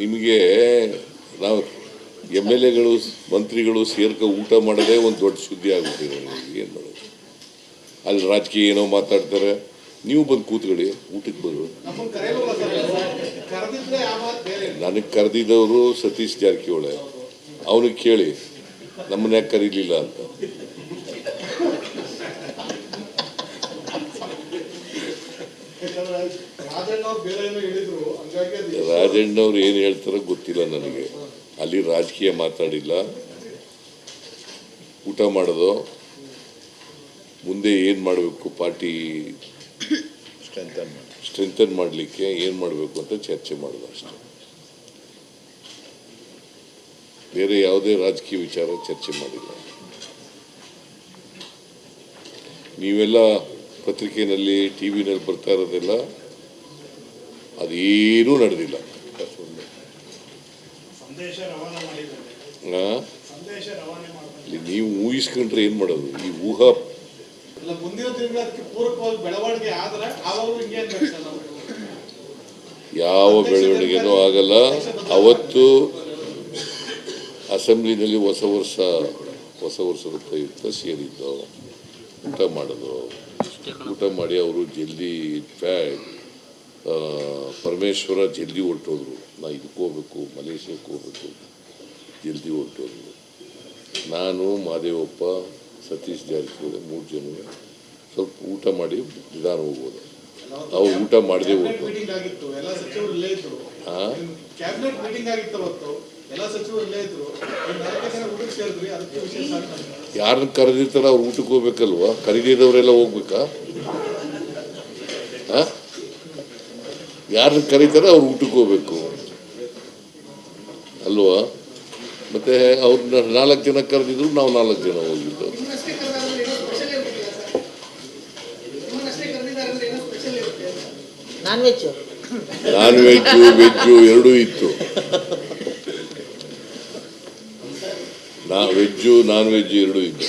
ನಿಮಗೆ ನಾವು M L ಎಗಳು ಮಂತ್ರಿಗಳು ಸೇರ್ಕ ಊಟ ಮಾಡೋದೇ ಒಂದು ದೊಡ್ಡ ಸುದ್ದಿ ಆಗುತ್ತೆ ಏನು ಮಾಡೋದು? ಅಲ್ಲಿ ರಾಜಕೀಯ ಏನೋ ಮಾತಾಡ್ತಾರೆ. ನೀವು ಬಂದು ಕೂತ್ಕೊಳ್ಳಿ ಊಟಕ್ಕೆ ಬರು ನನಗೆ ಕರೆದಿದ್ದವರು ಸತೀಶ್ ಜಾರಕಿಹೊಳೆ. ಅವನಿಗೆ ಕೇಳಿ ನಮ್ಮನ್ನ ಯಾಕೆ ಕರೀಲಿಲ್ಲ ಅಂತ. ರಾಜಣ್ಣವ್ರು ಏನು ಹೇಳ್ತಾರೋ ಗೊತ್ತಿಲ್ಲ ನನಗೆ. ಅಲ್ಲಿ ರಾಜಕೀಯ ಮಾತಾಡಿಲ್ಲ. ಊಟ ಮಾಡೋದು. ಮುಂದೆ ಏನು ಮಾಡಬೇಕು ಪಾರ್ಟಿ? ಸ್ಟ್ರೆಂಥನ್ ಮಾಡಲಿಕ್ಕೆ ಏನು ಮಾಡಬೇಕು ಅಂತ ಚರ್ಚೆ ಮಾಡೋದು ಅಷ್ಟೇ. ಬೇರೆ ಯಾವುದೇ ರಾಜಕೀಯ ವಿಚಾರ ಚರ್ಚೆ ಮಾಡಿಲ್ಲ. ನೀವೆಲ್ಲ ಪತ್ರಿಕೆಯಲ್ಲಿ ಟಿ ವಿನಲ್ಲಿ ಬರ್ತಾ ಇರೋದೆಲ್ಲ ಮಾಡ್ತಾರೆ. ನಡೆದಿಲ್ಲ ನೀವು ಊಹಿಸ್ಕೊಂಡ್ರೆ ಏನು ಮಾಡೋದು? ಈ ಊಹ ಯಾವ ಬೆಳವಣಿಗೆನೂ ಆಗಲ್ಲ. ಅವತ್ತು ಅಸೆಂಬ್ಲಿನಲ್ಲಿ ಹೊಸ ವರ್ಷ ಹೊಸ ವರ್ಷದ ಪ್ರಯುಕ್ತ ಸೇರಿದ್ದು. ಊಟ ಮಾಡೋದು. ಊಟ ಮಾಡಿ ಅವರು ಜಲ್ದಿ ಫ್ಯಾಕ್ಟ್ ಪರಮೇಶ್ವರ ಜಲ್ದಿ ಹೊರಟೋದ್ರು. ನಾ ಇದಕ್ಕೆ ಹೋಗ್ಬೇಕು ಮಲೇಷ್ಯಾಕ್ಕೆ ಹೋಗ್ಬೇಕು. ಜಲ್ದಿ ಹೊರಟೋದ್ರು. ನಾನು ಮಾದೇವಪ್ಪ ಸತೀಶ್ ಜಾರಕಿಹೊಳಿ ಮೂರು ಜನ ಸ್ವಲ್ಪ ಊಟ ಮಾಡಿ ನಿಧಾನ ಹೋಗ್ಬೋದು. ಅವ್ರು ಊಟ ಮಾಡದೆ ಹೋಗ್ಬೋದು. ಅಂತ. ಯಾರನ್ನ ಕರೆದಿರ್ತಾರ ಅವ್ರು ಊಟಕ್ಕೆ ಹೋಗ್ಬೇಕಲ್ವಾ? ಕರೀದಿದ್ದವರೆಲ್ಲ ಹೋಗ್ಬೇಕಾ? ಯಾರನ್ನ ಕರೀತಾರೆ ಅವ್ರು ಊಟಕ್ಕೆ ಹೋಗ್ಬೇಕು. ಅಲ್ವಾ? ಮತ್ತೆ ಅವ್ರನ್ನ ನಾಲ್ಕು ಜನ ಕರೆದಿದ್ರು ನಾವು ನಾಲ್ಕು ಜನ ಹೋಗಿದ್ದು. ನಾನ್ ವೆಜ್ ವೆಜ್ಜು ಎರಡೂ ಇತ್ತು. ನಾ ವೆಜ್ಜು ನಾನ್ ವೆಜ್ ಎರಡೂ ಇತ್ತು.